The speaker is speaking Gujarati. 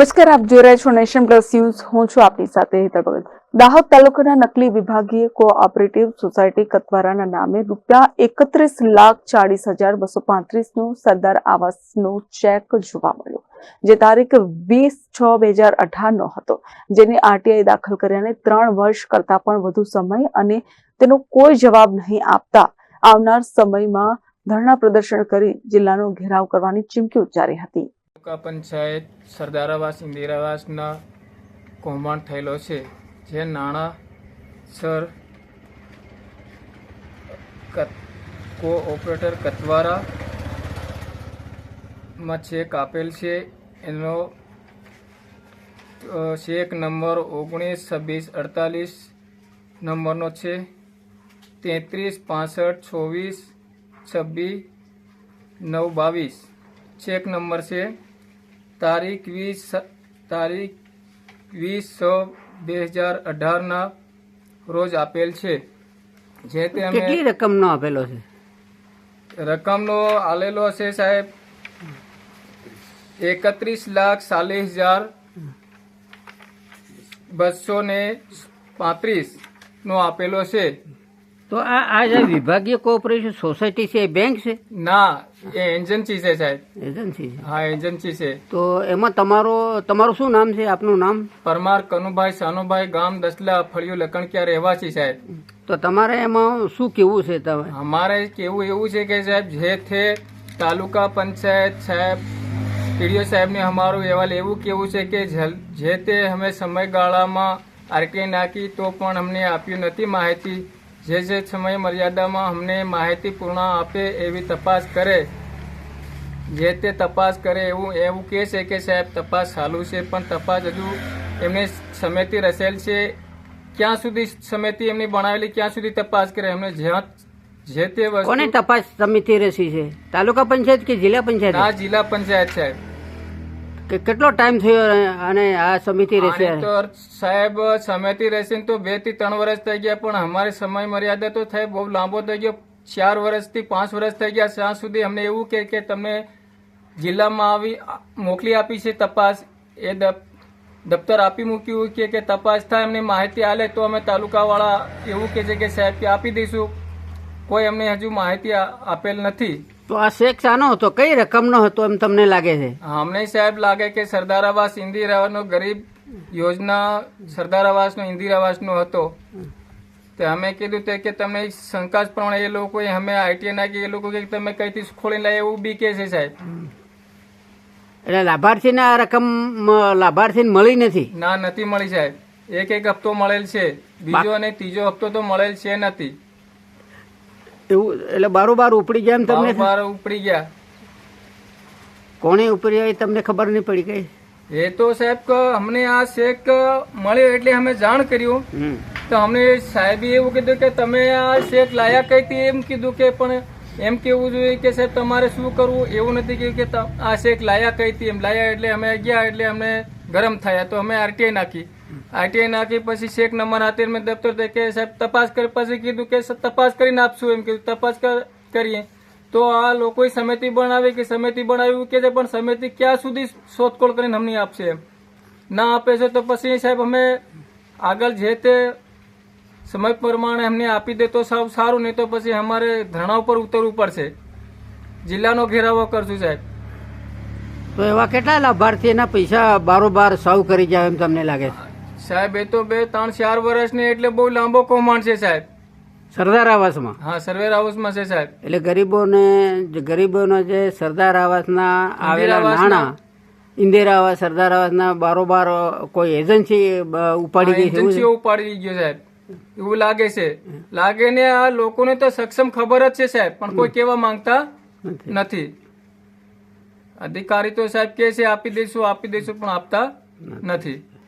નમસ્કાર, આપ જોઈ રહ્યા છો નેશન પ્લસ ન્યૂઝ. હું છું આપની સાથે હેતર ભગત. દાહોદ તાલુકાના નકલી વિભાગીય કોઓપરેટિવ સોસાયટી કતવારાના નામે રૂપિયા એકત્રીસ લાખ ચાળીસ હજાર બસો પાંત્રીસનો સરદાર આવાસનો ચેક જોવા મળ્યો, જે તારીખ વીસ છ બે હજાર અઢારનો હતો. જેની આરટીઆઈ દાખલ કર્યાને ત્રણ વર્ષ કરતાં પણ વધુ સમય અને તેનો કોઈ જવાબ નહીં આપતા આવનાર સમયમાં ધરણા પ્રદર્શન કરી જિલ્લાનો ઘેરાવ કરવાની ચીમકી ઉચ્ચારી હતી. તાલુકા પંચાયત સરદારાવાસ, ઇન્દિરાવાસના કૌભાંડ થયેલો છે. જે નાણાં સર કોઓપરેટર કતવારામાં ચેક આપેલ છે. એનો ચેક નંબર ઓગણીસ, છવ્વીસ, અડતાલીસ નંબરનો છે. તેત્રીસ, પાસઠ છવ્વીસ છવ્વીસ, નવ, બાવીસ. ચેક નંબર છે. તારીખ વીસ તારીખ વીસ છ બે હજાર અઢારના રોજ આપેલ છે. જે તે અમે કેટલી રકમનો આપેલો છે? રકમનો આલેલો છે સાહેબ એકત્રીસ લાખ ચાલીસ હજાર બસો ને પાંત્રીસ નો આપેલો છે. તો આ આ જે વિભાગીય કોઓપરેશન સોસાયટી છે એ બેંક છે? ના એ એજન્સી છે સાહેબ. એજન્સી છે. હા એજન્સી છે. તો એમાં તમારો તમારું શું નામ છે? આપનું નામ? પરમાર કનુભાઈ સાનુભાઈ ગામ દસલા ફળિયું લકણકિયા રહેવાસી સાહેબ. તો તમારે એમાં શું કેવું છે તમે અમારે કેવું એવું છે કે સાહેબ જે તે તાલુકા પંચાયત સાહેબ પીડીઓ સાહેબને અમારું અહેવાલ એવું કેવું છે કે જે તે અમે સમયગાળામાં આરટીઆઈ નાખી તો પણ અમને આપ્યું નથી માહિતી. જે જે સમય મર્યાદામાં અમને માહિતી પૂર્ણ આપે એવી તપાસ કરે જે તે તપાસ કરે એવું એવું કહે છે કે સાહેબ તપાસ ચાલુ છે પણ તપાસ હજુ એમને સમિતિ રચેલ છે. ક્યાં સુધી સમિતિ એમની બનાવેલી ક્યાં સુધી તપાસ કરે? એમને જ્યાં જે તે વસ્તુ કોને તપાસ સમિતિ રચી છે? તાલુકા પંચાયત કે જિલ્લા આ પંચાયત જિલ્લા પંચાયત સાહેબ. કે કેટલો ટાઈમ થયો અને આ સમિતિ રહેશે? તો સાહેબ સમિતિ રહેશે તો બેથી ત્રણ વર્ષ થઈ ગયા પણ અમારી સમય મર્યાદા તો થાય બહુ લાંબો થઈ ગયો. ચાર વર્ષથી પાંચ વર્ષ થઈ ગયા ત્યાં સુધી અમને એવું કે કે તમે જિલ્લામાં આવી મોકલી આપી છે તપાસ. એ દફતર આપી મૂક્યું કે કે તપાસ થાય એમને માહિતી આલે તો અમે તાલુકાવાળા એવું કે છે કે સાહેબ કે આપી દઈશું. કોઈ અમને હજુ માહિતી આપેલ નથી. તો આ શેખ શાનો હતો. કઈ રકમનો હતો એમ તમને લાગે છે? અમને સાહેબ લાગે કે સરદાર આવાસ ઇન્દિરા આવાસનો ગરીબ યોજના સરદાર આવાસનો ઇન્દિરા આવાસનો હતો. તે અમે કીધું તે કે તમે શંકા પ્રમાણે એ લોકોએ અમે આઈટીઆઈ નાખી એ લોકો કે તમે કઈથી ખોલી લાય એવું બી કે છે સાહેબ. એટલે લાભાર્થીને આ રકમ લાભાર્થીને મળી નથી? ના નથી મળી સાહેબ. એક એક હપ્તો મળેલ છે. બીજો અને ત્રીજો હપ્તો તો મળેલ છે નથી. એવું એટલે બારોબાર ઉપડી ગયા એમ તમને? બાર ઉપડી ગયા. કોણે ઉપડી ગયા એ તમને ખબર નહીં પડી કઈ? એ તો સાહેબ કે અમને આ શેક મળ્યો એટલે અમે જાણ કર્યું. તો અમને સાહેબે એવું કીધું કે તમે આ શેક લાયા કઈ હતી એમ કીધું કે પણ એમ કેવું જોઈએ કે સાહેબ તમારે શું કરવું? એવું નથી કહ્યું કે આ શેક લાયા કઈ હતી એમ લાયા એટલે અમે ગયા એટલે અમને ગરમ થયા. તો અમે આરટીઆઈ નાખી. આરટીઆઈ નાખી પછી ચેક નંબર હાથે મેં દફતર કે સાહેબ, તપાસ કરી, પછી કીધું કે તપાસ કરીને આપશું એમ કીધું. તપાસ કર- કરીએ. તો આ લોકોએ સમિતિ બનાવી કે સમિતિ બનાવ્યું કે છે, પણ સમિતિ ક્યાં સુધી શોધખોળ કરીને અમને આપશે એમ? ના આપે છે તો પછી સાહેબ અમે આગળ જે તે સમય પ્રમાણે અમને આપી દે તો સાવ સારું, નહીં તો પછી અમારે ધરણા ઉપર ઉતરવું પડશે. જિલ્લાનો ઘેરાવો કરશું સાહેબ. તો એવા કેટલા લાભાર્થીના પૈસા બારોબાર સાવ કરી જાય એમ તમને લાગે છે? સાહેબ એ તો બે ત્રણ ચાર વર્ષની એટલે બહુ લાંબો કૌભાંડ છે સાહેબ. સરદાર આવાસમાં? હા સરવેર હાઉસમાં છે સાહેબ. એટલે ગરીબોને જે ગરીબોનો જે સરદાર આવાસના આવેલા નાણાં ઇન્દિરા આવાસ સરદાર આવાસના બારોબાર કોઈ એજન્સી ઉપાડી ગઈ એજન્સીઓ ઉપાડી ગયો સાહેબ. એવું લાગે છે. લાગે ને આ લોકોને તો સક્ષમ ખબર જ છે સાહેબ પણ કોઈ કેવા માંગતા નથી. નથી. અધિકારી તો સાહેબ કે છે આપી દઈશું આપી દઈશું પણ આપતા નથી.